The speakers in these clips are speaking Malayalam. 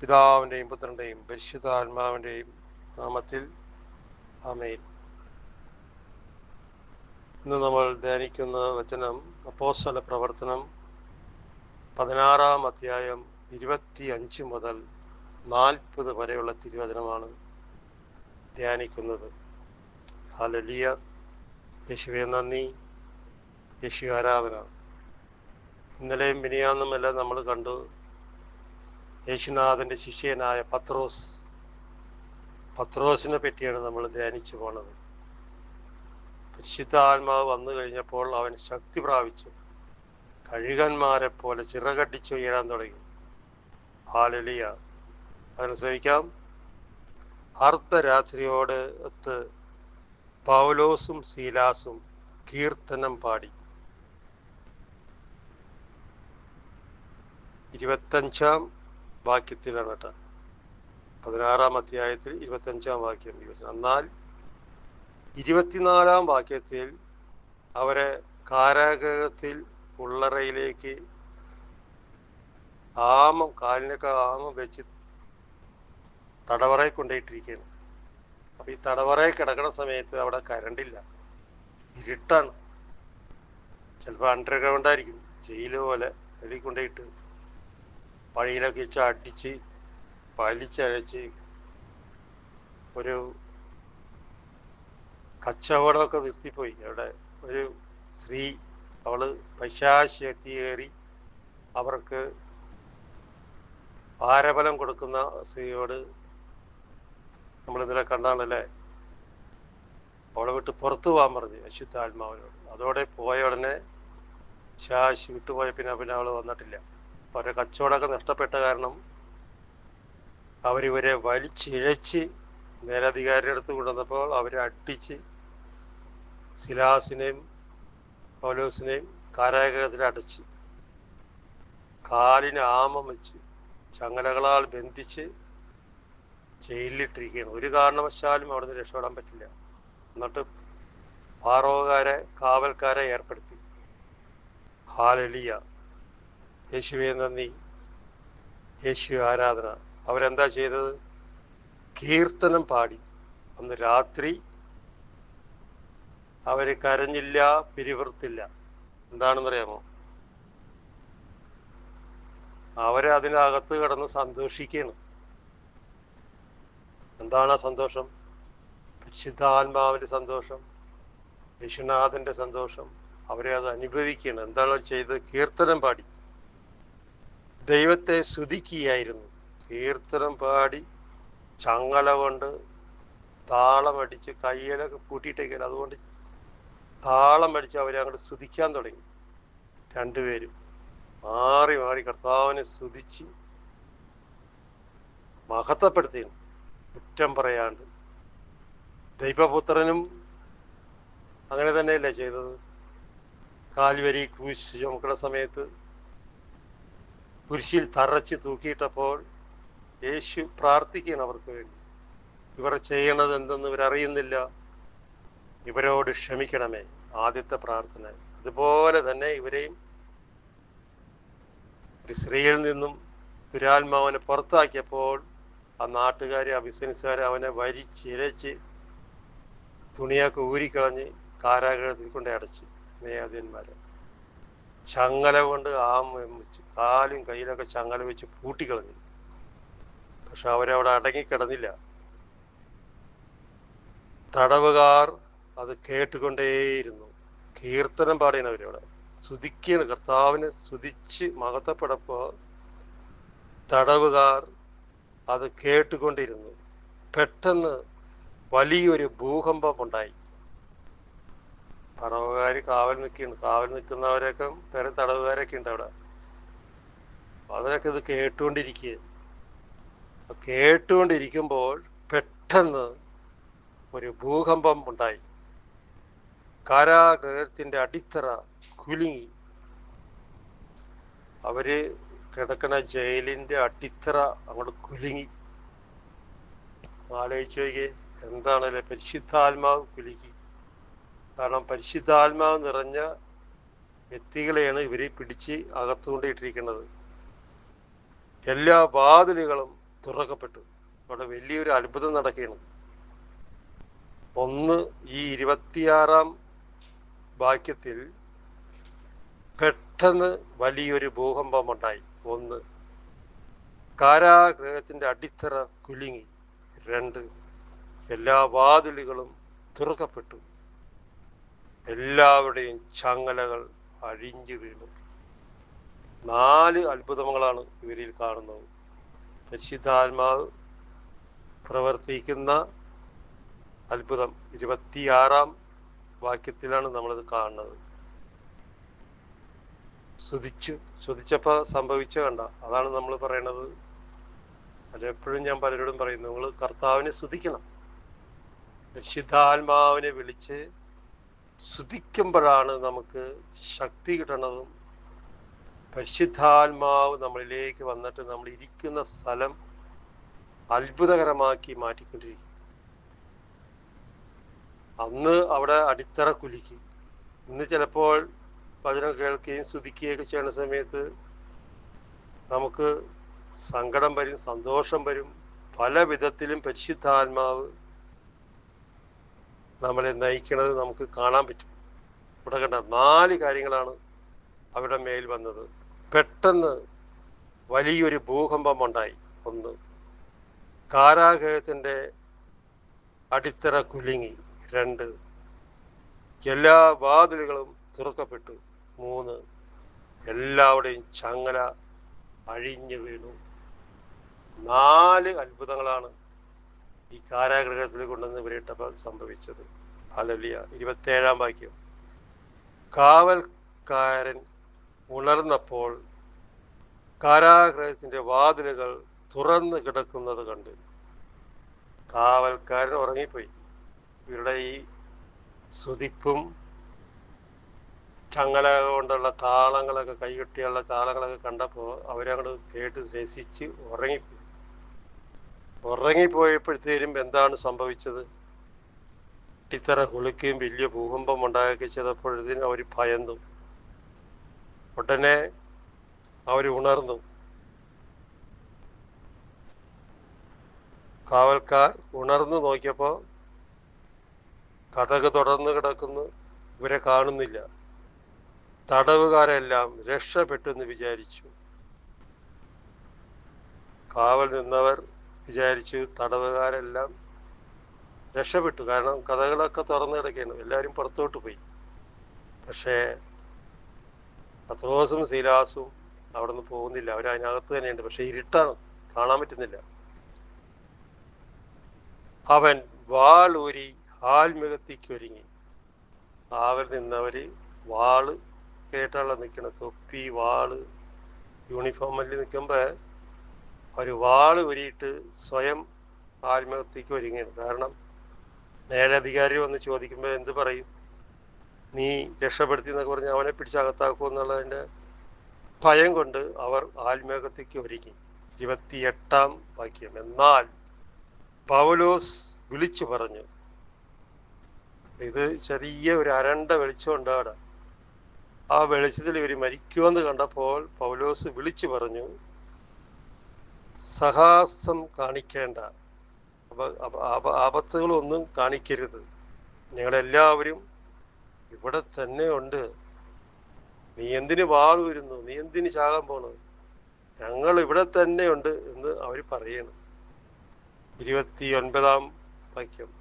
പിതാവിന്റെയും പുത്രന്റെയും പരിശുദ്ധ ആത്മാവിന്റെയും നാമത്തിൽ ആമേൻ. ഇന്ന് നമ്മൾ ധ്യാനിക്കുന്ന വചനം അപ്പോസ്തല പ്രവർത്തനം പതിനാറാം അധ്യായം ഇരുപത്തി അഞ്ച് മുതൽ നാൽപ്പത് വരെയുള്ള തിരുവചനമാണ് ധ്യാനിക്കുന്നത്. ഹാലലിയ യേശുവെ നന്ദി. യേശു ആരാധന. ഇന്നലെയും മിനിയാന്നുമെല്ലാം നമ്മൾ കണ്ടു യേശുനാഥന്റെ ശിഷ്യനായ പത്രോസ്. പത്രോസിനെ പറ്റിയാണ് നമ്മൾ ധ്യാനിച്ചു പോണത്. പരിശുദ്ധ ആത്മാവ് വന്നു കഴിഞ്ഞപ്പോൾ അവൻ ശക്തി പ്രാപിച്ചു. കഴുകന്മാരെ പോലെ ചിറകട്ടിച്ചു ഉയരാൻ തുടങ്ങി. ഹാലലിയ. അനുസരിക്കാം അർദ്ധരാത്രിയോട് ഒത്ത് പൗലോസും സീലാസും കീർത്തനം പാടി. ഇരുപത്തഞ്ചാം വാക്യത്തിലാണ് കേട്ടോ പതിനാറാം അധ്യായത്തിൽ ഇരുപത്തഞ്ചാം വാക്യം എന്നാൽ ഇരുപത്തിനാലാം വാക്യത്തിൽ അവരെ കാരാഗ്രഹത്തിൽ ഉള്ളറയിലേക്ക് ആമം കാലിനൊക്കെ ആമം വെച്ച് തടവറയിൽ കൊണ്ടുപോയിട്ടിരിക്കുകയാണ്. അപ്പൊ ഈ തടവറയിൽ കിടക്കുന്ന സമയത്ത് അവിടെ കരണ്ടില്ല. ഇരുട്ടാണ്. ചിലപ്പോൾ അണ്ടർഗ്രൗണ്ട് ആയിരിക്കും. ജയിൽ പോലെ അതിൽ കൊണ്ടുപോയിട്ട് വഴിയിലൊക്കെ അടിച്ച് വലിച്ചഴച്ച് ഒരു കച്ചവടമൊക്കെ നിർത്തിപ്പോയി. അവിടെ ഒരു സ്ത്രീ അവൾ പൈശാശക്തി കയറി അവർക്ക് ഭാരബലം കൊടുക്കുന്ന സ്ത്രീയോട് നമ്മൾ ഇന്നലെ കണ്ടാണല്ലേ? അവളെ വിട്ട് പുറത്തു പോകാൻ പറഞ്ഞു അശുദ്ധാത്മാവിനോട്. അതോടെ പോയ ഉടനെ ശാശി വിട്ടുപോയ പിന്നെ പിന്നെ അവൾ വന്നിട്ടില്ല. അവരുടെ കച്ചവടമൊക്കെ നഷ്ടപ്പെട്ട കാരണം അവരിവരെ വലിച്ചിഴച്ച് മേലധികാരിയുടെ അടുത്ത് കൊണ്ടുവന്നപ്പോൾ അവരെ അട്ടിച്ച് സിലാസിനെയും പൗലോസിനെയും കാരാഗ്രഹത്തിൽ അടച്ച് കാലിന് ആമം വെച്ച് ചങ്ങലകളാൽ ബന്ധിച്ച് ജയിലിലിട്ടിരിക്കുകയാണ്. ഒരു കാരണവശാലും അവിടെ നിന്ന് രക്ഷപ്പെടാൻ പറ്റില്ല. എന്നിട്ട് പാറോകാരെ കാവൽക്കാരെ ഏർപ്പെടുത്തി. ഹാലലിയ. യേശുവെ നന്ദി. യേശു ആരാധന. അവരെന്താ ചെയ്തത്? കീർത്തനം പാടി. അന്ന് രാത്രി അവർ കരഞ്ഞില്ല പിരിവൃത്തില്ല. എന്താണെന്നറിയാമോ? അവരെ അതിനകത്ത് കിടന്ന് സന്തോഷിക്കുകയാണ് എന്താണ് ആ സന്തോഷം? പരിശുദ്ധാത്മാവിന്റെ സന്തോഷം യേശുനാഥന്റെ സന്തോഷം. അവരെ അത് അനുഭവിക്കുകയാണ് എന്താണ് ചെയ്തത്? കീർത്തനം പാടി. ദൈവത്തെ സ്തുതിക്കുകയായിരുന്നു. കീർത്തനം പാടി ചങ്ങല കൊണ്ട് താളമടിച്ച് കയ്യിലൊക്കെ പൂട്ടിയിട്ടേക്കല്ല അതുകൊണ്ട് താളം അടിച്ച് അവരെ അങ്ങോട്ട് സ്തുതിക്കാൻ തുടങ്ങി. രണ്ടുപേരും മാറി മാറി കർത്താവിനെ സ്തുതിച്ച് മഹത്വപ്പെടുത്തി കുറ്റം പറയാണ്ട്. ദൈവപുത്രനും അങ്ങനെ തന്നെയല്ലേ ചെയ്തത്. കാൽവരി ക്രൂശ് ചുമക്കുന്ന സമയത്ത് കുരിശിൽ തറച്ച് തൂക്കിയിട്ടപ്പോൾ യേശു പ്രാർത്ഥിക്കുകയാണ് അവർക്ക് വേണ്ടി. ഇവർ ചെയ്യണത് എന്തെന്ന് ഇവരറിയുന്നില്ല. ഇവരോട് ക്ഷമിക്കണമേ. ആദ്യത്തെ പ്രാർത്ഥന. അതുപോലെ തന്നെ ഇവരെയും ഒരു സ്ത്രീയിൽ നിന്നും ദുരാത്മാവനെ പുറത്താക്കിയപ്പോൾ ആ നാട്ടുകാരെ ആ ബിസിനസ്സുകാരെ അവനെ വരിച്ചിരച്ച് തുണിയൊക്കെ ഊരിക്കളഞ്ഞ് കാരാഗ്രഹത്തിൽ കൊണ്ട് അടച്ച്. നേയാദ്യന്മാരെ ചങ്ങല കൊണ്ട് ആം കാലും കയ്യിലൊക്കെ ചങ്ങല വെച്ച് പൂട്ടിക്കളഞ്ഞു. പക്ഷെ അവരവിടെ അടങ്ങിക്കിടന്നില്ല. തടവുകാർ അത് കേട്ടുകൊണ്ടേയിരുന്നു. കീർത്തനം പാടിയാണ് അവരവിടെ സ്തുതിക്കുകയാണ് കർത്താവിനെ സ്തുതിച്ച് മഹത്വപ്പെടപ്പോൾ തടവുകാർ അത് കേട്ടുകൊണ്ടിരുന്നു. പെട്ടെന്ന് വലിയൊരു ഭൂകമ്പം ഉണ്ടായി. തടവുകാർ കാവൽ നിൽക്കുകയാണ് കാവൽ നിൽക്കുന്നവരൊക്കെ പേരെ തടവുകാരൊക്കെ ഉണ്ട് അവിടെ. അവരൊക്കെ ഇത് കേട്ടുകൊണ്ടിരിക്കുക കേട്ടുകൊണ്ടിരിക്കുമ്പോൾ പെട്ടെന്ന് ഒരു ഭൂകമ്പം ഉണ്ടായി. കാരാഗ്രഹത്തിന്റെ അടിത്തറ കുലുങ്ങി. അവർ കിടക്കുന്ന ജയിലിന്റെ അടിത്തറ അങ്ങോട്ട് കുലുങ്ങി. ആലോചിച്ച് നോക്കിയേ എന്താണല്ലേ പരിശുദ്ധാത്മാവ് കുലുക്കി? കാരണം പരിശുദ്ധാത്മാവ് നിറഞ്ഞ വ്യക്തികളെയാണ് ഇവരെ പിടിച്ച് അകത്തുകൊണ്ടിട്ടിരിക്കുന്നത്. എല്ലാ വാതിലുകളും തുറക്കപ്പെട്ടു. അവിടെ വലിയൊരു അത്ഭുതം നടക്കുകയാണ്. ഒന്ന് ഈ ഇരുപത്തിയാറാം വാക്യത്തിൽ പെട്ടെന്ന് വലിയൊരു ഭൂകമ്പം ഉണ്ടായി ഒന്ന് കാരാഗ്രഹത്തിന്റെ അടിത്തറ കുലുങ്ങി. രണ്ട് എല്ലാ വാതിലുകളും തുറക്കപ്പെട്ടു. എല്ലാവരുടെയും ചങ്ങലകൾ അഴിഞ്ഞു വീണു. നാല് അത്ഭുതങ്ങളാണ് ഇവരിൽ കാണുന്നത്. പരിശുദ്ധാത്മാവ് പ്രവർത്തിക്കുന്ന അത്ഭുതം ഇരുപത്തിയാറാം വാക്യത്തിലാണ് നമ്മളത് കാണുന്നത്. ശ്രുതിച്ചു ശ്രുതിച്ചപ്പോൾ സംഭവിച്ച കണ്ട? അതാണ് നമ്മൾ പറയണത്. അതെപ്പോഴും ഞാൻ പലരോടും പറയുന്നു നിങ്ങൾ കർത്താവിനെ സ്തുതിക്കണം പരിശുദ്ധാത്മാവിനെ വിളിച്ച് സ്തുതിക്കുമ്പോഴാണ് നമുക്ക് ശക്തി കിട്ടണതും പരിശുദ്ധാത്മാവ് നമ്മളിലേക്ക് വന്നിട്ട് നമ്മൾ ഇരിക്കുന്ന സ്ഥലം അത്ഭുതകരമാക്കി മാറ്റിക്കൊണ്ടിരിക്കും. അന്ന് അവിടെ അടിത്തറ കുലിക്കും. ഇന്ന് ചിലപ്പോൾ വചനം കേൾക്കുകയും സ്തുതിക്കുകയൊക്കെ ചെയ്യുന്ന സമയത്ത് നമുക്ക് സങ്കടം വരും സന്തോഷം വരും. പല വിധത്തിലും പരിശുദ്ധാത്മാവ് നമ്മളെ നയിക്കുന്നത് നമുക്ക് കാണാൻ പറ്റും. ഇവിടെ കണ്ട നാല് കാര്യങ്ങളാണ് അവരുടെ മേൽ വന്നത്. പെട്ടെന്ന് വലിയൊരു ഭൂകമ്പം ഉണ്ടായി ഒന്ന് കാരാഗ്രഹത്തിന്റെ അടിത്തറ കുലുങ്ങി. രണ്ട് എല്ലാ വാതിലുകളും തുറക്കപ്പെട്ടു. മൂന്ന് എല്ലാവരുടെയും ചങ്ങല അഴിഞ്ഞു വീണു. നാല് അത്ഭുതങ്ങളാണ് ഈ കാരാഗ്രഹത്തിൽ കൊണ്ടുവന്ന് ഇവരിട്ടപ്പോൾ സംഭവിച്ചത്. അലലിയ ഇരുപത്തേഴാം വാക്യം. കാവൽക്കാരൻ ഉണർന്നപ്പോൾ കാരാഗ്രഹത്തിന്റെ വാതിലുകൾ തുറന്ന് കിടക്കുന്നത് കണ്ട് കാവൽക്കാരൻ ഉറങ്ങിപ്പോയി. ഇവരുടെ ഈ സുതിപ്പും ചങ്ങല കൊണ്ടുള്ള താളങ്ങളൊക്കെ കൈകെട്ടിയുള്ള താളങ്ങളൊക്കെ കണ്ടപ്പോൾ അവരങ്ങോട്ട് കേട്ട് രസിച്ച് ഉറങ്ങിപ്പോയി. ഉറങ്ങിപ്പോയപ്പോഴത്തേനും എന്താണ് സംഭവിച്ചത്? ഇത്തറ കുളിക്കുകയും വലിയ ഭൂകമ്പം ഉണ്ടാകുകയൊക്കെ ചെയ്തപ്പോഴത്തേനും അവർ ഭയന്നു. ഉടനെ അവർ ഉണർന്നു. കാവൽക്കാർ ഉണർന്നു നോക്കിയപ്പോൾ കഥക് തുടർന്ന് കിടക്കുന്നു. ഇവരെ കാണുന്നില്ല. തടവുകാരെല്ലാം രക്ഷപ്പെട്ടെന്ന് വിചാരിച്ചു. കാവൽ നിന്നവർ വിചാരിച്ചു തടവുകാരെല്ലാം രക്ഷപ്പെട്ടു. കാരണം കഥകളൊക്കെ തുറന്നു കിടക്കുകയാണ്. എല്ലാവരും പുറത്തോട്ട് പോയി. പക്ഷേ പത്രോസും ശീലാസും അവിടെ നിന്ന് പോകുന്നില്ല. അവർ അതിനകത്ത് തന്നെയുണ്ട്. പക്ഷെ ഇരുട്ടാണ്. കാണാൻ പറ്റുന്നില്ല. അവൻ വാളൂരി ഒരുങ്ങി നിന്നവർ നിന്നവര് വാൾ കേട്ടാണല്ലോ നിൽക്കണം തൊപ്പി വാൾ യൂണിഫോമിൽ നിൽക്കുമ്പോൾ ഒരു വാൾ ഉരിയിട്ട് സ്വയം ആത്മഹത്യക്ക് ഒരുങ്ങിയാണ് കാരണം മേലധികാരി വന്ന് ചോദിക്കുമ്പോൾ എന്ത് പറയും? നീ രക്ഷപ്പെടുത്തി എന്നൊക്കെ പറഞ്ഞ് അവനെ പിടിച്ചകത്താക്കൂ എന്നുള്ളതിന്റെ ഭയം കൊണ്ട് അവർ ആത്മഹത്യക്ക് ഒരുങ്ങി. ഇരുപത്തിയെട്ടാം വാക്യം. എന്നാൽ പൗലോസ് വിളിച്ചു പറഞ്ഞു ഇത് ചെറിയ ഒരു അരണ്ട വെളിച്ചമുണ്ട് ആ വെളിച്ചത്തിൽ ഇവർ മരിക്കുമെന്ന് കണ്ടപ്പോൾ പൗലോസ് വിളിച്ചു പറഞ്ഞു സഹാസം കാണിക്കേണ്ട. ആപത്തുകളൊന്നും കാണിക്കരുത്. ഞങ്ങളെല്ലാവരും ഇവിടെ തന്നെ ഉണ്ട്. നീ എന്തിന് വാൾ വരുന്നു നീ എന്തിന് ചാകാൻ പോണു? ഞങ്ങൾ ഇവിടെ തന്നെ ഉണ്ട് എന്ന് അവർ പറയണം. ഇരുപത്തി ഒൻപതാം വാക്യം.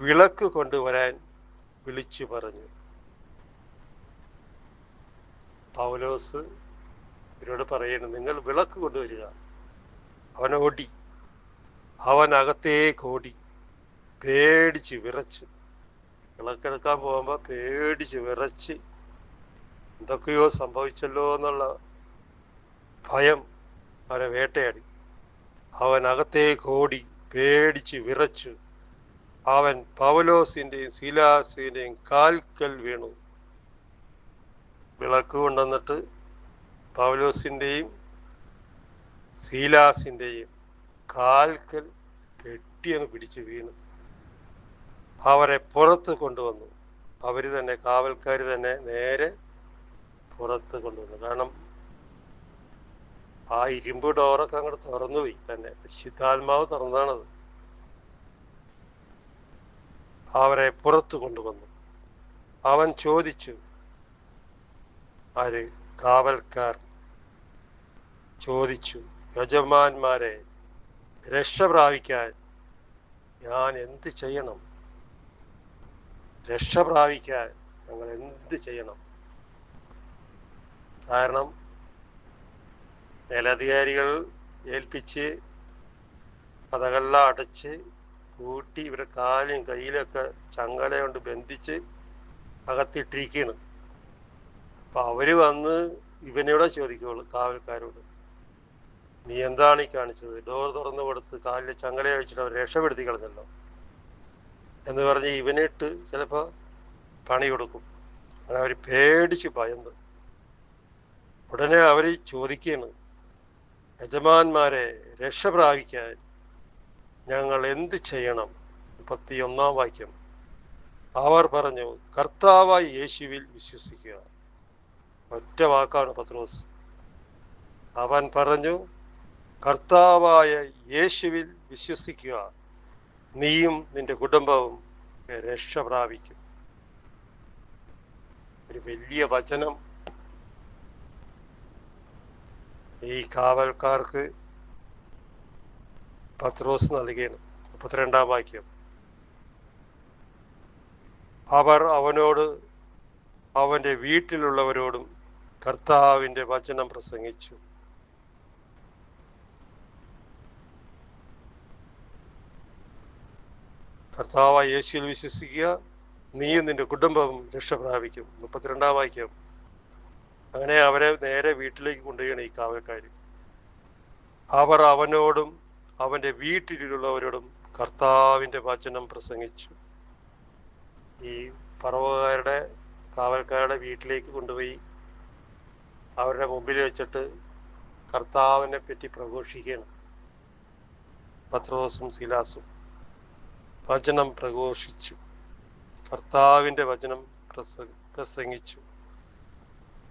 വിളക്ക് കൊണ്ടുവരാൻ വിളിച്ചു പറഞ്ഞു. പൗലോസ് ഇവരോട് പറയണം നിങ്ങൾ വിളക്ക് കൊണ്ടുവരിക. അവൻ ഓടി. അവൻ അകത്തേക്ക് ഓടി. പേടിച്ച് വിറച്ച്. വിളക്കെടുക്കാൻ പോകുമ്പോൾ പേടിച്ച് വിറച്ച്. എന്തൊക്കെയോ സംഭവിച്ചല്ലോ എന്നുള്ള ഭയം അവനെ വേട്ടയാടി. അവൻ അകത്തേക്ക് ഓടി പേടിച്ച് വിറച്ചു. അവൻ പവലോസിന്റെയും ശീലാസിന്റെയും കാൽക്കൽ വീണു. വിളക്ക് കൊണ്ടുവന്നിട്ട് പൗലോസിന്റെയും സീലാസിന്റെയും കാൽക്കൽ കെട്ടിയങ്ങ് പിടിച്ച് വീണു. അവരെ പുറത്ത് കൊണ്ടുവന്നു. അവർ തന്നെ കാവൽക്കാർ തന്നെ നേരെ പുറത്ത് കൊണ്ടുവന്നു. കാരണം ആ ഇരുമ്പ് ഡോറൊക്കെ അങ്ങോട്ട് തുറന്നുപോയി തന്നെ. പരിശുദ്ധാത്മാവ് തുറന്നാണത് അവരെ പുറത്ത് കൊണ്ടുവന്നു. അവൻ ചോദിച്ചു ആര്? കാവൽക്കാർ ചോദിച്ചു യജമാന്മാരെ രക്ഷ പ്രാപിക്കാൻ ഞാൻ എന്ത് ചെയ്യണം? രക്ഷ പ്രാപിക്കാൻ ഞങ്ങൾ എന്ത് ചെയ്യണം? കാരണം മേലധികാരികൾ ഏൽപ്പിച്ച് കഥകളെല്ലാം അടച്ച് കൂട്ടി ഇവരുടെ കാലും കയ്യിലൊക്കെ ചങ്ങല കൊണ്ട് ബന്ധിച്ച് അകത്തിട്ടിരിക്കുകയാണ്. അപ്പൊ അവർ വന്ന് ഇവനോടെ ചോദിക്കുള്ളൂ കാവൽക്കാരോട്. നീ എന്താണ് ഈ കാണിച്ചത്? ഡോർ തുറന്നു കൊടുത്ത് കാലിൽ ചങ്ങല വെച്ചിട്ട് അവർ രക്ഷപ്പെടുത്തി കളഞ്ഞല്ലോ. എന്ന് പറഞ്ഞ് ഇവനിട്ട് ചിലപ്പോൾ പണി കൊടുക്കും. അങ്ങനെ അവർ പേടിച്ച് ഭയന്ന്. ഉടനെ അവർ ചോദിക്കുകയാണ് യജമാന്മാരെ രക്ഷ പ്രാപിക്കാൻ ഞങ്ങൾ എന്ത് ചെയ്യണം? മുപ്പത്തി ഒന്നാം വാക്യം. അവർ പറഞ്ഞു കർത്താവായി യേശുവിൽ വിശ്വസിക്കുക. ഒറ്റ വാക്കാണ് പത്രോസ്. അവൻ പറഞ്ഞു കർത്താവായ യേശുവിൽ വിശ്വസിക്കുക. നീയും നിന്റെ കുടുംബവും രക്ഷ പ്രാപിക്കും. ഒരു വലിയ വചനം. ഈ കാവൽക്കാർക്ക് പത്രോസ് നൽകിയാണ് മുപ്പത്തിരണ്ടാം വാക്യം. അവർ അവനോട് അവന്റെ വീട്ടിലുള്ളവരോടും കർത്താവിന്റെ വചനം പ്രസംഗിച്ചു. കർത്താവായ യേശുവിൽ വിശ്വസിക്കുക നീയും നിന്റെ കുടുംബവും രക്ഷ പ്രാപിക്കും. മുപ്പത്തിരണ്ടാം വാക്യം. അങ്ങനെ അവരെ നേരെ വീട്ടിലേക്ക് കൊണ്ടുപോയാണ് ഈ കാവൽക്കാർ അവർ അവനോടും അവന്റെ വീട്ടിലുള്ളവരോടും കർത്താവിന്റെ വചനം പ്രസംഗിച്ചു. ഈ പറവുകാരുടെ കാവൽക്കാരുടെ വീട്ടിലേക്ക് കൊണ്ടുപോയി അവരുടെ മുമ്പിൽ വെച്ചിട്ട് കർത്താവിനെ പറ്റി പ്രഘോഷിക്കുകയാണ് പത്രോസും ശിലാസും വചനം പ്രഘോഷിച്ചു. കർത്താവിന്റെ വചനം പ്രസംഗിച്ചു.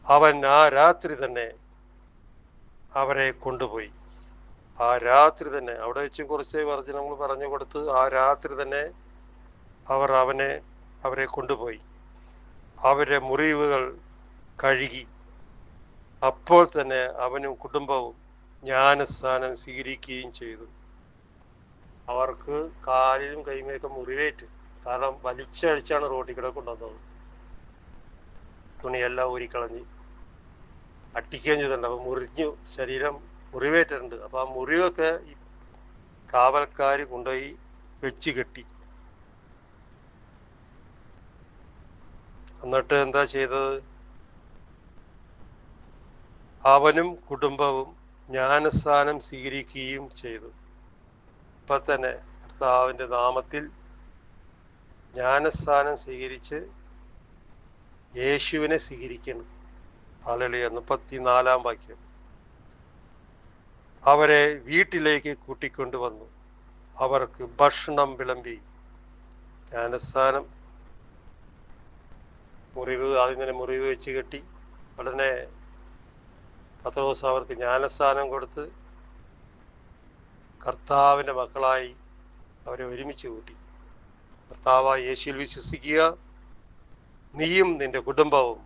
അവൻ ആ രാത്രി തന്നെ അവരെ കൊണ്ടുപോയി. ആ രാത്രി തന്നെ അവിടെ വെച്ചും കുറച്ച് വചനങ്ങൾ പറഞ്ഞു കൊടുത്ത് ആ രാത്രി തന്നെ അവർ അവനെ അവരെ കൊണ്ടുപോയി. അവരെ മുറിവുകൾ കഴുകി. അപ്പോൾ തന്നെ അവനും കുടുംബവും ജ്ഞാനസ്ഥാനം സ്വീകരിക്കുകയും ചെയ്തു. അവർക്ക് കാലിലും കൈമയൊക്കെ മുറിവേറ്റ് കാരണം വലിച്ചഴിച്ചാണ് റോട്ടിൽ കൂടെ കൊണ്ടുവന്നത് തുണിയെല്ലാം ഊരിക്കളഞ്ഞ് അട്ടിക്കുകയും ചെയ്തിട്ടുണ്ട്. അപ്പം മുറിഞ്ഞു ശരീരം മുറിവേറ്റിട്ടുണ്ട്. അപ്പം ആ മുറിവൊക്കെ ഈ കാവൽക്കാർ കൊണ്ടുപോയി വെച്ച് കെട്ടി. എന്നിട്ട് എന്താ ചെയ്തത്? അവനും കുടുംബവും ജ്ഞാനസ്ഥാനം സ്വീകരിക്കുകയും ചെയ്തു. ഇപ്പൊ തന്നെ കർത്താവിന്റെ നാമത്തിൽ ജ്ഞാനസ്ഥാനം സ്വീകരിച്ച് യേശുവിനെ സ്വീകരിക്കണം അലളിയ മുപ്പത്തിനാലാം വാക്യം. അവരെ വീട്ടിലേക്ക് കൂട്ടിക്കൊണ്ടുവന്നു. അവർക്ക് ഭക്ഷണം വിളമ്പി. ജ്ഞാനസ്ഥാനം മുറിവ് ആദ്യം തന്നെ മുറിവ് വെച്ച് കെട്ടി. ഉടനെ പത്ത് ദിവസം അവർക്ക് ജ്ഞാനസ്ഥാനം കൊടുത്ത് കർത്താവിന്റെ മക്കളായി അവരെ ഒരുമിച്ച് കൂട്ടി. കർത്താവായി യേശുവിൽ വിശ്വസിക്കുക. നീയും നിന്റെ കുടുംബവും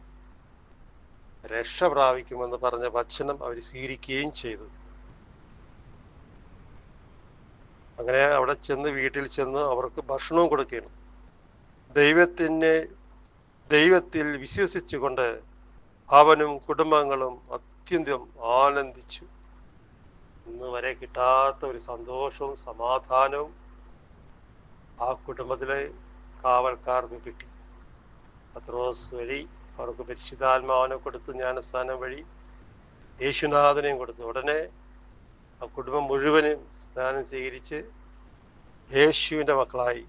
രക്ഷ പ്രാപിക്കുമെന്ന് പറഞ്ഞ വചനം അവർ സ്വീകരിക്കുകയും ചെയ്തു. അങ്ങനെ അവിടെ ചെന്ന് വീട്ടിൽ ചെന്ന് അവർക്ക് ഭക്ഷണവും കൊടുക്കുകയാണ്. ദൈവത്തിനെ ദൈവത്തിൽ വിശ്വസിച്ചുകൊണ്ട് അവനും കുടുംബങ്ങളും അത്യന്തം ആനന്ദിച്ചു. ഇന്ന് വരെ കിട്ടാത്ത ഒരു സന്തോഷവും സമാധാനവും ആ കുടുംബത്തിലെ കാവൽക്കാർക്ക് കിട്ടി. പത്രോസ് വഴി അവർക്ക് പരിശുദ്ധാത്മാവിനെ കൊടുത്ത് ജ്ഞാനസ്ഥാനം വഴി യേശുനാഥനെയും കൊടുത്തു. ഉടനെ ആ കുടുംബം മുഴുവനും സ്നാനം സ്വീകരിച്ച് യേശുവിന്റെ മക്കളായി.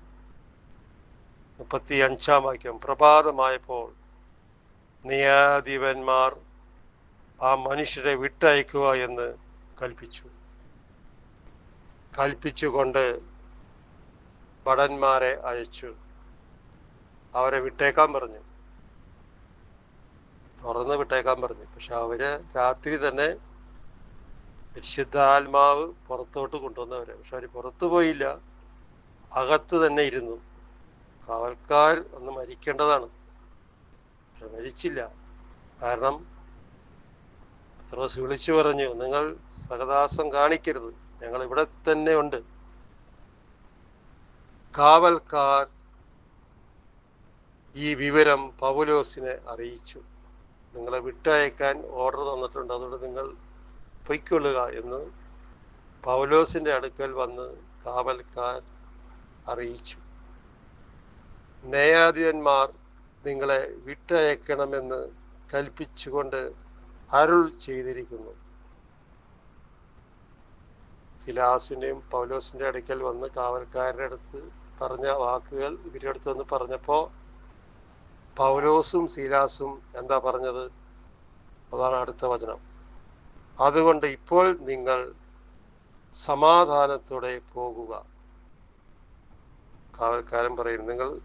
മുപ്പത്തി അഞ്ചാം വാക്യം. പ്രഭാതമായപ്പോൾ നിയാധിപന്മാർ ആ മനുഷ്യരെ വിട്ടയക്കുക എന്ന് കൽപ്പിച്ചു. കൽപ്പിച്ചുകൊണ്ട് ഭടന്മാരെ അയച്ചു. അവരെ വിട്ടേക്കാൻ പറഞ്ഞു. തുറന്ന് വിട്ടേക്കാൻ പറഞ്ഞു. പക്ഷെ അവർ രാത്രി തന്നെ പരിശുദ്ധാത്മാവ് പുറത്തോട്ട് കൊണ്ടുവന്നവരെ. പക്ഷെ അവർ പുറത്തു പോയില്ല. അകത്ത് തന്നെ ഇരുന്നു. കാവൽക്കാർ ഒന്ന് മരിക്കേണ്ടതാണ്. പക്ഷെ മരിച്ചില്ല. കാരണം പത്രോസ് വിളിച്ചു പറഞ്ഞു നിങ്ങൾ സഹദാസം കാണിക്കരുത്. ഞങ്ങൾ ഇവിടെ തന്നെ ഉണ്ട്. കാവൽക്കാർ ഈ വിവരം പൗലോസിനെ അറിയിച്ചു. നിങ്ങളെ വിട്ടയക്കാൻ ഓർഡർ തന്നിട്ടുണ്ട്. അതുകൊണ്ട് നിങ്ങൾ പൊയ്ക്കൊള്ളുക എന്ന് പൗലോസിന്റെ അടുക്കൽ വന്ന് കാവൽക്കാർ അറിയിച്ചു. ന്യായാധിപന്മാർ നിങ്ങളെ വിട്ടയക്കണമെന്ന് കൽപ്പിച്ചുകൊണ്ട് അരുൾ ചെയ്തിരിക്കുന്നു. ശിലാസിന്റെയും പൗലോസിന്റെ അടുക്കൽ വന്ന് കാവൽക്കാരുടെ അടുത്ത് പറഞ്ഞ വാക്കുകൾ ഇവരുടെ അടുത്ത് വന്ന് പറഞ്ഞപ്പോൾ പൗലോസും ശീലാസും എന്താ പറഞ്ഞത്? അതാണ് അടുത്ത വചനം. അതുകൊണ്ട് ഇപ്പോൾ നിങ്ങൾ സമാധാനത്തോടെ പോകുക. കാവൽക്കാരൻ പറയുന്നു നിങ്ങൾ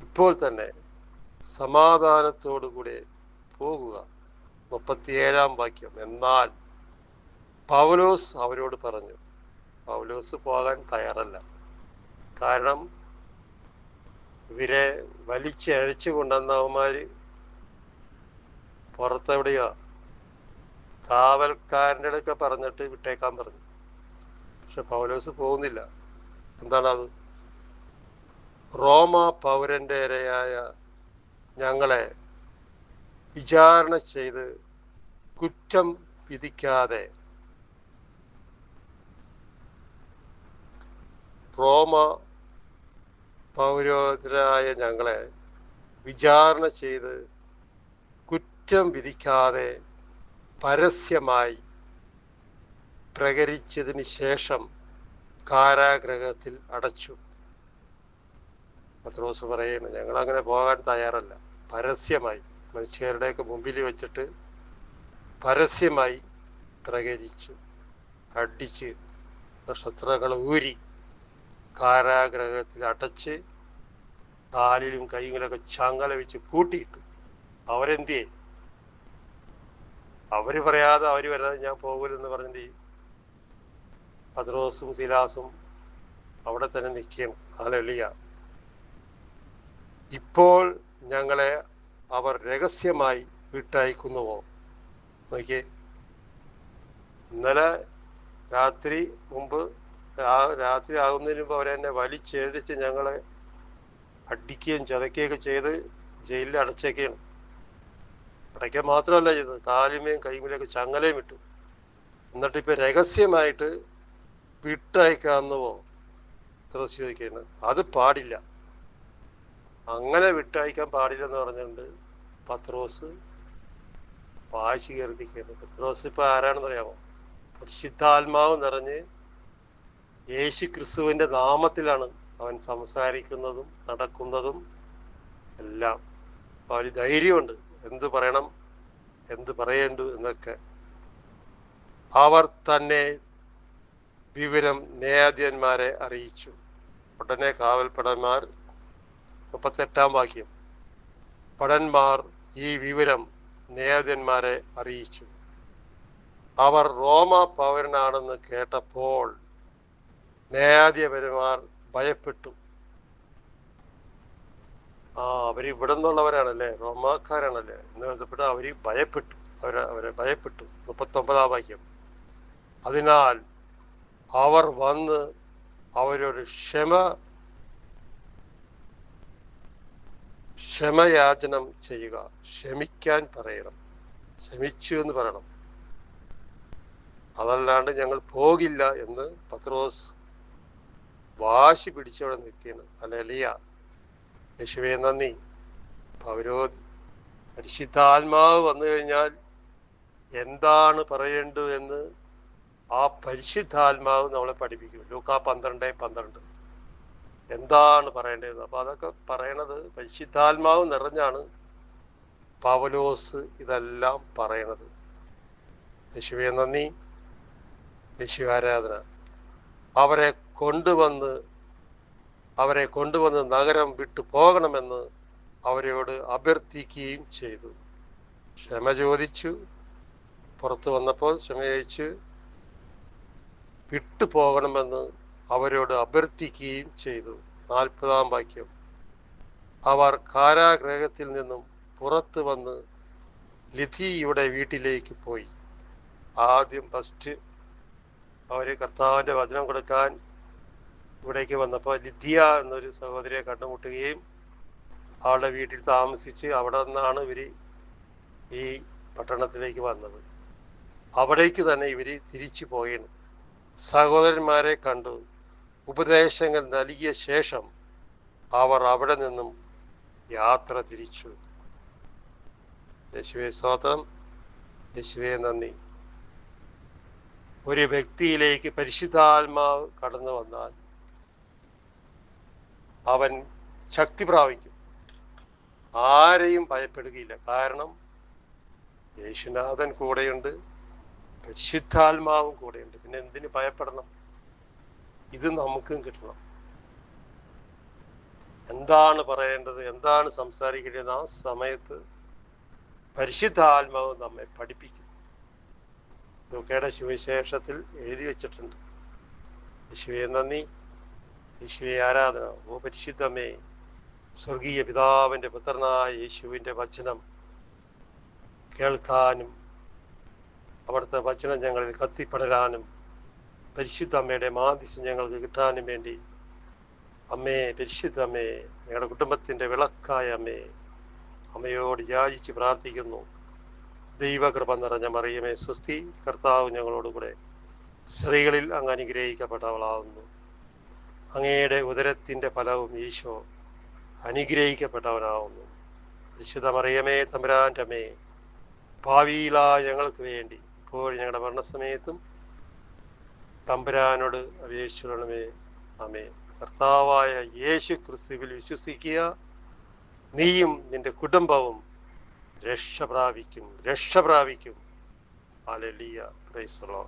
ഇപ്പോൾ തന്നെ സമാധാനത്തോടു കൂടെ പോകുക. മുപ്പത്തിയേഴാം വാക്യം. എന്നാൽ പൗലോസ് അവരോട് പറഞ്ഞു പൗലോസ് പോകാൻ തയ്യാറല്ല. കാരണം ഇവരെ വലിച്ചഴച്ചു കൊണ്ടുവന്നവന്മാര് പുറത്തെവിടെയാ കാവൽക്കാരന്റെ അടുക്ക പറഞ്ഞിട്ട് വിട്ടേക്കാൻ പറഞ്ഞു. പക്ഷെ പൗലോസ് പോകുന്നില്ല. എന്താണത്? റോമ പൗരന്റെ ഇരയായ ഞങ്ങളെ വിചാരണ ചെയ്ത് കുറ്റം വിധിക്കാതെ റോമ പൗരോധരായ ഞങ്ങളെ വിചാരണ ചെയ്ത് കുറ്റം വിധിക്കാതെ പരസ്യമായി പ്രകരിച്ചതിന് ശേഷം കാരാഗ്രഹത്തിൽ അടച്ചു. പത്രോസ് പറയുന്നു ഞങ്ങൾ അങ്ങനെ പോകാൻ തയ്യാറല്ല. പരസ്യമായി. മനുഷ്യരുടെയൊക്കെ മുമ്പിൽ വെച്ചിട്ട് പരസ്യമായി പ്രകരിച്ചു അടിച്ച് നക്ഷത്രങ്ങൾ ഊരി കാരാഗ്രഹത്തിൽ അടച്ച് കാലിലും കൈകളൊക്കെ ചങ്ങല വെച്ച് പൂട്ടിയിട്ടു. അവരെന്തിയെ? അവർ പറയാതെ അവർ വരാതെ ഞാൻ പോകില്ലെന്ന് പറഞ്ഞിട്ട് പത്രോസും സിലാസും അവിടെ തന്നെ നിൽക്കും അലളിയ ഇപ്പോൾ ഞങ്ങളെ അവർ രഹസ്യമായി വിട്ടയക്കുന്നുവോ? നോക്കിയേ. ഇന്നലെ രാത്രി മുമ്പ് രാത്രി ആകുന്നതിന് മുമ്പ് അവരെന്നെ വലിച്ചേഴിച്ച് ഞങ്ങളെ അടിക്കുകയും ചതക്കുകയൊക്കെ ചെയ്ത് ജയിലിൽ അടച്ചേക്കുകയാണ്. അടയ്ക്കാൻ മാത്രമല്ല ചെയ്തത്. കാലിമയും കൈമേലൊക്കെ ചങ്ങലയും ഇട്ടു. എന്നിട്ട് ഇപ്പം രഹസ്യമായിട്ട് വിട്ടയക്കാന്നുവോ ഇത്ര ചോദിക്കുകയാണ് അത് പാടില്ല. അങ്ങനെ വിട്ടയക്കാൻ പാടില്ല എന്ന് പറഞ്ഞുകൊണ്ട് പത്രോസ് വാശി കയറിയിരിക്കുകയാണ്. പത്രോസ് ഇപ്പൊ ആരാണെന്ന് അറിയാമോ? പരിശുദ്ധാത്മാവ് നിറഞ്ഞ് യേശു ക്രിസ്തുവിന്റെ നാമത്തിലാണ് അവൻ സംസാരിക്കുന്നതും നടക്കുന്നതും എല്ലാം. അപ്പൊ അവന് ധൈര്യമുണ്ട്. എന്ത് പറയണം? എന്ത് പറയേണ്ടു? എന്നൊക്കെ. അവർ തന്നെ വിവരം ന്യായാധിപന്മാരെ അറിയിച്ചു. ഉടനെ കാവൽപ്പടന്മാർ മുപ്പത്തെട്ടാം വാക്യം. പടന്മാർ ഈ വിവരം നേതന്മാരെ അറിയിച്ചു. അവർ റോമ പൗരനാണെന്ന് കേട്ടപ്പോൾ ന്യായാധിപന്മാർ ഭയപ്പെട്ടു. ആ അവർ ഇവിടെ നിന്നുള്ളവരാണല്ലേ റോമാക്കാരാണല്ലേ? എന്ന് ബന്ധപ്പെട്ട് അവർ ഭയപ്പെട്ടു. അവർ അവരെ ഭയപ്പെട്ടു. മുപ്പത്തൊമ്പതാം വാക്യം. അതിനാൽ അവർ വന്ന് അവരോട് ക്ഷമ ക്ഷമയാചനം ചെയ്യുക. ക്ഷമിക്കാൻ പറയണം. ക്ഷമിച്ചു എന്ന് പറയണം. അതല്ലാണ്ട് ഞങ്ങൾ പോകില്ല എന്ന് പത്രോസ് വാശി പിടിച്ചവിടെ നിൽക്കുകയാണ്. അലലിയ യേശുവേ നന്ദി. പൗരോ പരിശുദ്ധാത്മാവ് വന്നു കഴിഞ്ഞാൽ എന്താണ് പറയേണ്ടത് എന്ന് ആ പരിശുദ്ധാത്മാവ് നമ്മളെ പഠിപ്പിക്കും. ലൂക്കാ പന്ത്രണ്ട് പന്ത്രണ്ട്. എന്താണ് പറയേണ്ടത്? അപ്പോൾ അതൊക്കെ പറയണത് പരിശുദ്ധാത്മാവ് നിറഞ്ഞാണ് പാവലോസ് ഇതെല്ലാം പറയണത്. യേശുവെ നന്ദി. യേശു ആരാധന. അവരെ കൊണ്ടുവന്ന് അവരെ കൊണ്ടുവന്ന് നഗരം വിട്ടു പോകണമെന്ന് അവരോട് അഭ്യർത്ഥിക്കുകയും ചെയ്തു. ക്ഷമ ചോദിച്ചു. പുറത്തു വന്നപ്പോൾ ക്ഷമ ചോദിച്ചു. വിട്ടു പോകണമെന്ന് അവരോട് അഭ്യർത്ഥിക്കുകയും ചെയ്തു. നാൽപ്പതാം വാക്യം. അവർ കാരാഗ്രഹത്തിൽ നിന്നും പുറത്തു വന്ന് ലിഥിയുടെ വീട്ടിലേക്ക് പോയി. ആദ്യം ഫസ്റ്റ് അവർ കർത്താവിന്റെ വചനം കൊടുക്കാൻ ഇവിടേക്ക് വന്നപ്പോൾ ലിഥിയ എന്നൊരു സഹോദരിയെ കണ്ടുമുട്ടുകയും അവളുടെ വീട്ടിൽ താമസിച്ച് അവിടെ നിന്നാണ് ഇവർ ഈ പട്ടണത്തിലേക്ക് വന്നത്. അവിടേക്ക് തന്നെ ഇവർ തിരിച്ചു പോയാണ് സഹോദരന്മാരെ കണ്ടു. ഉപദേശങ്ങൾ നൽകിയ ശേഷം അവർ അവിടെ നിന്നും യാത്ര തിരിച്ചു. യേശുവെ സ്തോത്രം. യേശുവെ നന്ദി. ഒരു വ്യക്തിയിലേക്ക് പരിശുദ്ധാത്മാവ് കടന്നു വന്നാൽ അവൻ ശക്തി പ്രാപിക്കും. ആരെയും ഭയപ്പെടുകയില്ല. കാരണം യേശുനാഥൻ കൂടെയുണ്ട് പരിശുദ്ധാത്മാവും കൂടെയുണ്ട്. പിന്നെ എന്തിനു ഭയപ്പെടണം? ഇത് നമുക്കും കിട്ടണം. എന്താണ് പറയേണ്ടത്? എന്താണ് സംസാരിക്കേണ്ടത്? ആ സമയത്ത് പരിശുദ്ധാത്മാവ് നമ്മെ പഠിപ്പിക്കും. ലൂക്കയുടെ ശിവശേഷത്തിൽ എഴുതി വെച്ചിട്ടുണ്ട്. യേശുവെ നന്ദി. യേശുവെ ആരാധന. ഓ പരിശുദ്ധമേ സ്വർഗീയ പിതാവിന്റെ പുത്രനായ യേശുവിന്റെ വചനം കേൾക്കാനും അവിടുത്തെ വചനം ഞങ്ങളിൽ കത്തിപ്പടരാനും പരിശുദ്ധ അമ്മയുടെ മാതിസ് ഞങ്ങൾക്ക് കിട്ടാനും വേണ്ടി. അമ്മേ പരിശുദ്ധ അമ്മേ ഞങ്ങളുടെ കുടുംബത്തിന്റെ വിളക്കായ അമ്മേ അമ്മയോട് യാചിച്ച് പ്രാർത്ഥിക്കുന്നു. ദൈവകൃപ നിറഞ്ഞ മറിയമേ സ്വസ്തി കർത്താവ് ഞങ്ങളോടുകൂടെ സ്ത്രീകളിൽ അങ്ങ് അനുഗ്രഹിക്കപ്പെട്ടവളാകുന്നു. അങ്ങയുടെ ഉദരത്തിന്റെ ഫലവും ഈശോ അനുഗ്രഹിക്കപ്പെട്ടവനാവുന്നു പരിശുദ്ധ മറിയമേ തമ്പുരാന്റെ അമ്മേ ഭാവിയിലായ ഞങ്ങൾക്ക് വേണ്ടി. ഇപ്പോൾ ഞങ്ങളുടെ മരണസമയത്തും തമ്പുരാനോട് അപേക്ഷിക്കണമേ അമേ കർത്താവായ യേശു ക്രിസ്തുവിൽ വിശ്വസിക്കുക. നീയും നിന്റെ കുടുംബവും രക്ഷ പ്രാപിക്കും രക്ഷ പ്രാപിക്കും അലലിയ ക്രൈസ്തലോ